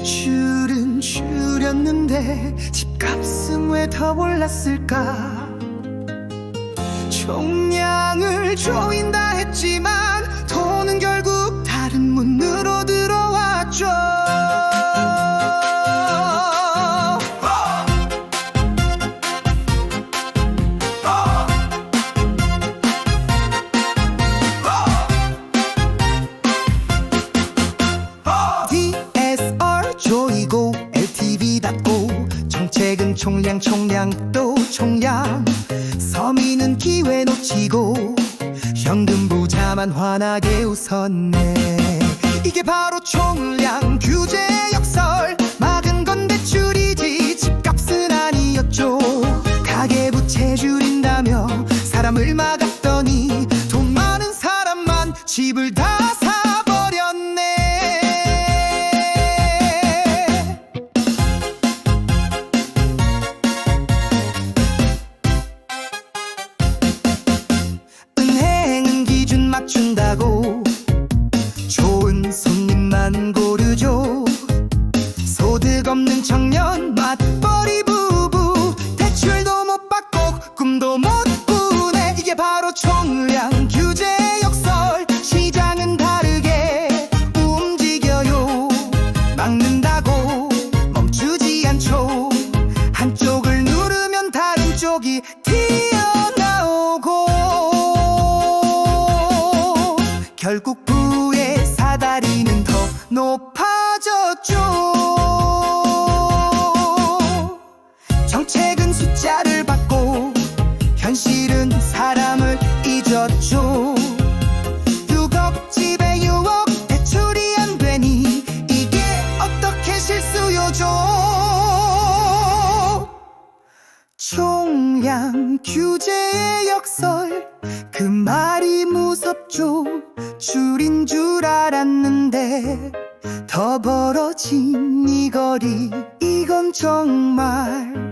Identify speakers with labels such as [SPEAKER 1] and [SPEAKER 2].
[SPEAKER 1] 대출은 줄였는데 집값은 왜 더 올랐을까? 총량을 조인다 총량 총량 또 총량. 서민은 기회 놓치고 현금 부자만 환하게 웃었네. 이게 바로 총량 규제 역설. 막은 건 대출이지 집값은 아니었죠. 가계부채 줄인다며 사람을 막 준 맞춘다고. 좋은 손님만 고르죠. 소득 없는 청년 맞벌이 부부. 대출도 못 받고 꿈도 못 꾸네. 이게 바로 총량 규제 역설. 시장은 다르게 움직여요. 막는다고 멈추지 않죠. 한쪽을 누르면 다른 쪽이 튀 결국 부의 사다리는 더 높아졌죠. 정책은 숫자를 받고 현실은 사람을 잊었죠. 6억 집에 6억 대출이 안 되니 이게 어떻게 실수요죠? 총량 규제의 역설 그 말이 무섭죠. 줄인 줄 알았는데 더 벌어진 이 거리. 이건 정말